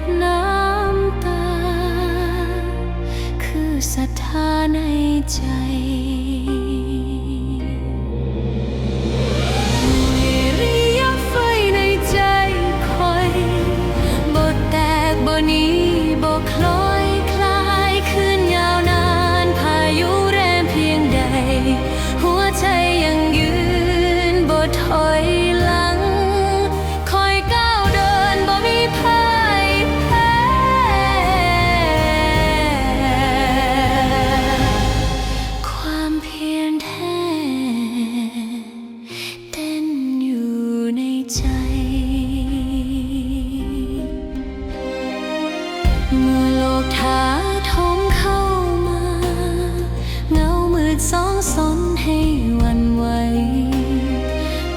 ดน้ำตา คือศรัทธาในใจ สองสนให้วันไหว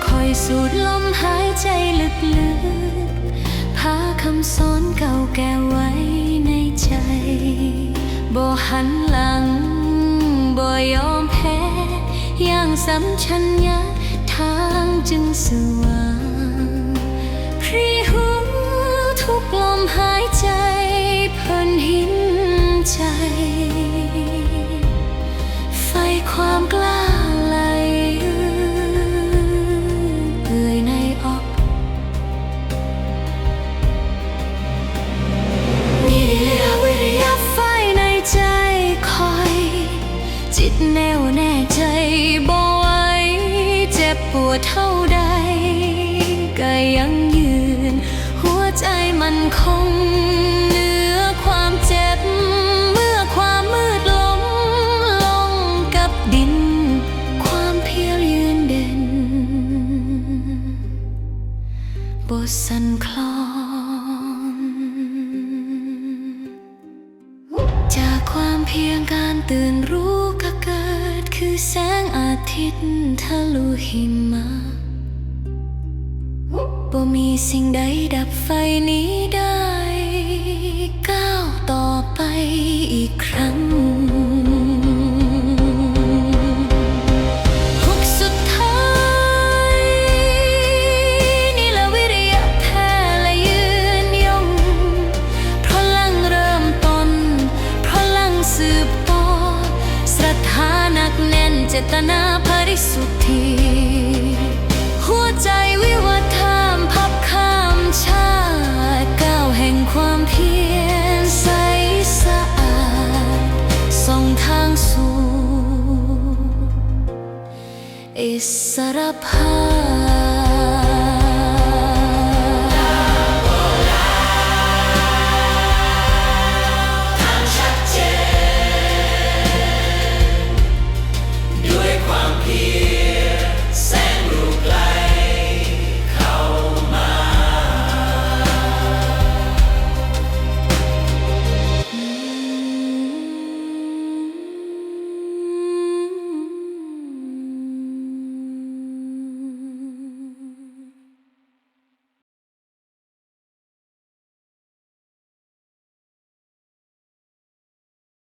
คอยสูดลมหายใจลึกๆพาคำสอนเก่าแก่ไว้ในใจบ่หันหลังบ่ยอมแพ้อย่างสัมชัญญะทางจึงสว่างพริ้วทุกลมหายใจเพิ่นหินใจ ความกล้าไหลเอื่อยในออกวิริยะวิริยะไฟในใจคอย จิตแน่วแน่ใจบ่ไว้เจ็บปวดเท่า สั่นคลอนจากความเพียงการตื่นรู้ก็เกิด คือแสงอาทิตย์ทะลุหิมะบ่มีสิ่งใดดับไฟนี้ได้ ก้าวต่อไปอีกครั้ง ตนาบริสุทธิหัวใจวิวัฒน์ท่ามพับข้ามชาติก้าวแห่งความเพียรใสสะอาดส่งทางสู่อิสรภาพ